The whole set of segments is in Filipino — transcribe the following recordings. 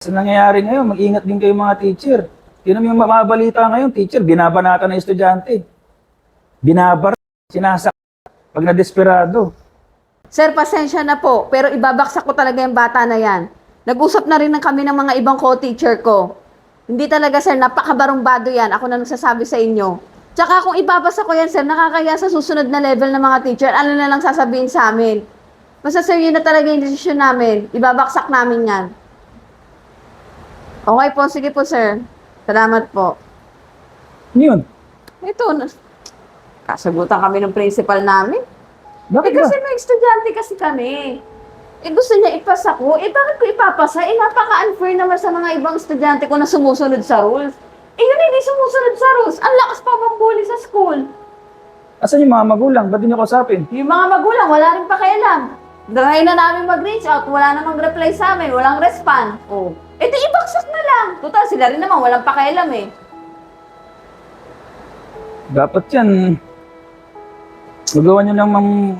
Sa nangyayari ngayon, mag-ingat din kayo mga teacher. Tinan yung mababalita ngayon, teacher, binabanata ng estudyante. Binabar, sinasak, pag na-desperado. Sir, pasensya na po, pero ibabaksak ko talaga yung bata na yan. Nag-usap na rin ng kami ng mga ibang co-teacher ko. Hindi talaga, sir, napakabarumbado yan. Ako na nagsasabi sa inyo. Tsaka kung ibabasa ko yan, sir, nakakaya sa susunod na level ng mga teacher, ano na lang sasabihin sa amin. Basta, sir, yun na talaga yung desisyon namin. Ibabaksak namin yan. Okay po, sige po, sir. Salamat po. Ano yun? Ito, na- kasagutan kami ng principal namin. Bakit Eh ba? kasi may estudyante kasi kami. Eh gusto niya ipasa ko. Eh bakit ko ipapasa? Eh napaka-unfair naman sa mga ibang estudyante ko na sumusunod sa rules. Eh yun hindi sumusunod sa rules. Ang lakas pa mambuli sa school. Asan yung mga magulang? Ba't di niyo kausapin? Yung mga magulang, wala rin pakialam. Try na namin mag-reach out, wala namang reply sa amin, walang respond. Oh. Di ibaksak na lang. Total, sila rin naman, walang pakialam eh. Dapat yan, magawa nyo ng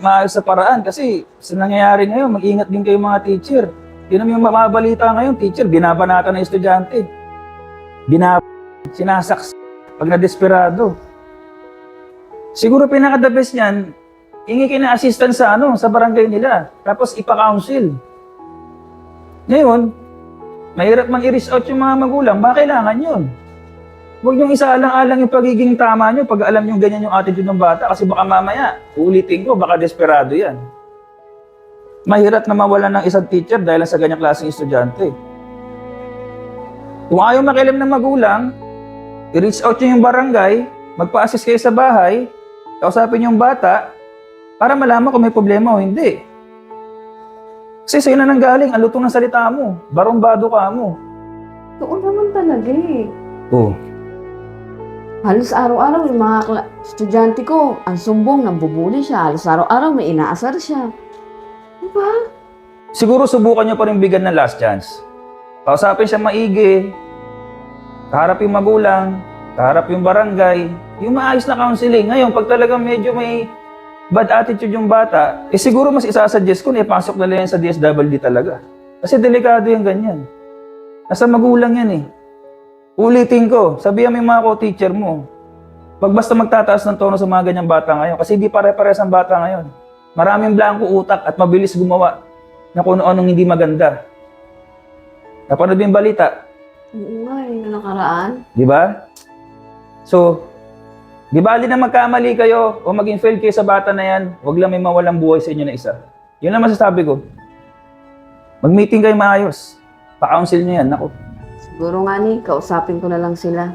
maayos sa paraan kasi sa nangyayari ngayon, mag-ingat din kayo mga teacher. Tinan mo yung mababalita ngayon, teacher, binabanata ng estudyante. Binab... sinasaks pag na-desperado. Siguro pinaka-the best niyan, hingi kayo ng assistance sa ano, sa barangay nila. Tapos ipa-counsel. Ngayon, mahirap man i-reach out yung mga magulang, ba kailangan yun? Huwag niyong isaalang-alang yung pagiging tama niyo pag alam niyo ganyan yung attitude ng bata kasi baka mamaya, ulitin ko, baka desperado yan. Mahirap na mawalan ng isang teacher dahil sa ganyang klaseng estudyante. Kung ayaw makialam ng magulang, i-reach out niyo yung barangay, magpa-assist kayo sa bahay, kausapin yung bata, para malaman kung may problema o hindi. Kasi sa'yo na nanggaling, ang lutong ng salita mo, barumbado ka mo. Oo naman talaga eh. Oh, Halos araw-araw yung mga kla- estudyante ko, ang sumbong, nambubuli siya. Halos araw-araw may inaasar siya. Diba? Siguro subukan niyo pa rin bigyan ng last chance. Kausapin siya maigi, kaharap yung magulang, kaharap yung barangay, yung maayos na counseling. Ngayon, pag talagang medyo may bad attitude yung bata, eh siguro mas isasuggest ko na ipasok na lang yan sa DSWD talaga. Kasi delikado yung ganyan. Nasa magulang yan eh. Ulitin ko, sabihan mo yung mga co-teacher mo, pag basta magtataas ng tono sa mga ganyang bata ngayon, kasi hindi pare-pares ang bata ngayon. Maraming blanco utak at mabilis gumawa na kung anong hindi maganda. Napanood mo yung balita, Oo nga eh, yung nakaraan. di ba? So, di bali na magkamali kayo o maging fail kayo sa bata na yan, huwag lang may mawalang buhay sa inyo na isa. Yun lang masasabi ko. Mag-meeting kayo maayos. Pa-counsel nyo yan. Naku, Siguro nga ni, kausapin ko na lang sila.